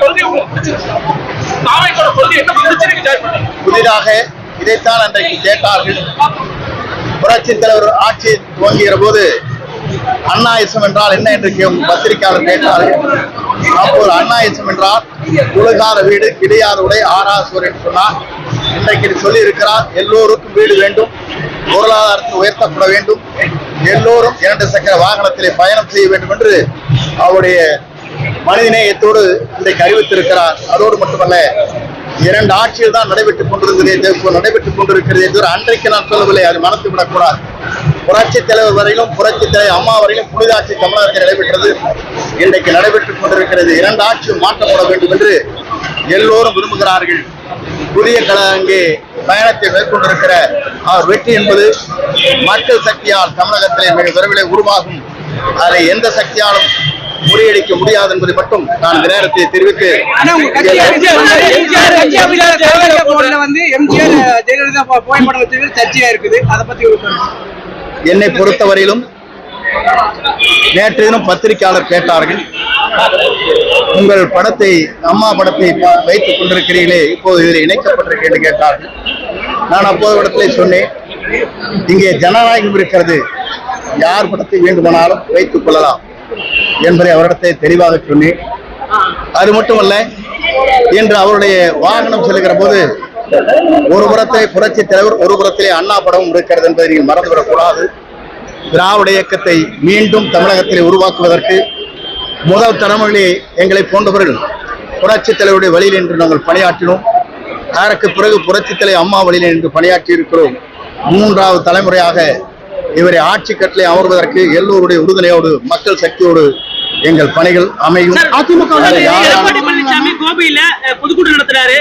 கொள்கை கொள்கை என்ன பிடிச்சிருக்கு ஜாயின் பண்ணி புதிதாக இதைத்தான் அன்றைக்கு கேட்டார்கள். புரட்சி தலைவர் ஆட்சி துவங்குகிற போது அண்ணாயிசம் என்றால் என்ன என்று பத்திரிகையாளர் கேட்டார்கள். அப்போது அண்ணாயிசம் என்றால் உலகாத வீடு கிடையாத உடை ஆராசுவர் என்று சொன்னார். இன்றைக்கு சொல்லி இருக்கிறார் எல்லோருக்கும் வீடு வேண்டும் பொருளாதாரத்தை உயர்த்தப்பட வேண்டும் எல்லோரும் இரண்டு சக்கர வாகனத்திலே பயணம் செய்ய வேண்டும் என்று அவருடைய மனிதநேயத்தோடு இன்றைக்கு அறிவித்திருக்கிறார் அதோடு மட்டுமல்ல இரண்டு ஆட்சியில் தான் நடைபெற்றுக் கொண்டிருந்தது இப்போ நடைபெற்றுக் கொண்டிருக்கிறது என்று அன்றைக்கு நான் சொல்லவில்லை அது மனத்து விடக்கூடாது. புரட்சி தலைவர் வரையிலும் புரட்சி தலைவர் அம்மா வரையிலும் புனிதாட்சி தமிழகத்தில் நடைபெற்றது. இன்றைக்கு நடைபெற்றுக் கொண்டிருக்கிறது. இரண்டு ஆட்சியும் மாற்றப்பட வேண்டும் என்று எல்லோரும் விரும்புகிறார்கள். புதிய கல அங்கே பயணத்தை மேற்கொண்டிருக்கிற அவர் வெற்றி என்பது மக்கள் சக்தியால் தமிழகத்திலே மிக விரைவில் உருவாகும். அதை எந்த சக்தியாலும் முறியடிக்க முடியாது என்பதை மட்டும் நான் இந்த நேரத்தை தெரிவித்து வந்து- எம்ஜிஆர் ஜெயலலிதா புகைப்படம் வச்சது சர்ச்சையா இருக்குது. அதை பத்தி. என்னை பொறுத்தவரையிலும் நேற்று தினம் பத்திரிகையாளர் கேட்டார்கள். உங்கள் படத்தை அம்மா படத்தை வைத்துக் கொண்டிருக்கிறீர்களே இப்போது இதில் இணைக்கப்பட்டிருக்கேன் என்று கேட்டார்கள். நான் அப்போது இடத்திலே சொன்னேன் இங்கே ஜனநாயகம் இருக்கிறது. யார் படத்தை வேண்டுமானாலும் வைத்துக் கொள்ளலாம். என்பதை அவரிடத்தை தெளிவாக சொன்னேன். அது மட்டுமல்ல இன்று அவருடைய வாகனம் செல்லுகிற போது ஒரு புறத்திலே புரட்சி தலைவர் ஒரு புறத்திலே அண்ணா படமும் இருக்கிறது என்பதை நீங்கள் மறந்துவிடக் கூடாது திராவிட இயக்கத்தை மீண்டும் தமிழகத்திலே உருவாக்குவதற்கு முதல் தலைமுறையிலே எங்களை போன்றவர்கள் புரட்சி தலைவருடைய வழியில் என்று நாங்கள் பணியாற்றினோம். அதற்கு பிறகு புரட்சி தலைவர் அம்மா வழியில் என்று பணியாற்றி இருக்கிறோம் மூன்றாவது தலைமுறையாக இவரை ஆட்சி கட்டளை அமர்வதற்கு எல்லோருடைய உறுதுணையோடு மக்கள் சக்தியோடு எங்கள் பணிகள் அமையும். அதிமுக பழனிசாமி கோபியில அஹ், பொதுக்கூட்டம் நடத்துறாரு.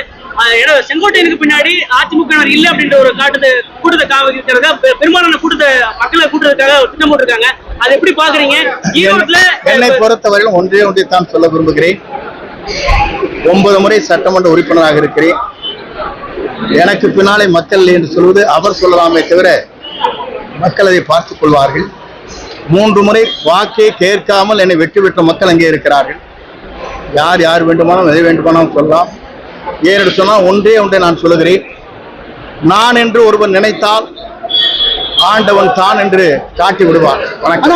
செங்கோட்டையனுக்கு பின்னாடி அதிமுக இல்ல அப்படின்ற ஒரு காட்டுது கூட்டத்தை காவிக்கிறதுக்காக பெ- பெரும்பாலான கூட்டத்தை மக்களை கூட்டுறதுக்காக திட்டம் போட்டிருக்காங்க. அதை எப்படி பாக்குறீங்க ஈரோட்ல என்னை பொறுத்தவரையிலும் ஒன்றே ஒன்றை தான் சொல்ல விரும்புகிறேன். ஒன்பது முறை சட்டமன்ற உறுப்பினராக இருக்கிறேன். எனக்கு பின்னாலே மக்கள் என்று சொல்வது அவர் சொல்லலாமே தவிர மக்கள் அதை பார்த்துக் கொள்வார்கள். மூன்று முறை வாக்கே கேட்காமல் என்னை வெற்றி பெற்ற மக்கள் அங்கே இருக்கிறார்கள். யார் யார் வேண்டுமானாலும் எதை வேண்டுமானாலும் சொல்லலாம். ஏனென்று சொன்னால் ஒன்றே ஒன்றை நான் சொல்லுகிறேன். நான் என்று ஒருவன் நினைத்தால் ஆண்டவன் தான் என்று காட்டி விடுவான் வணக்கம்.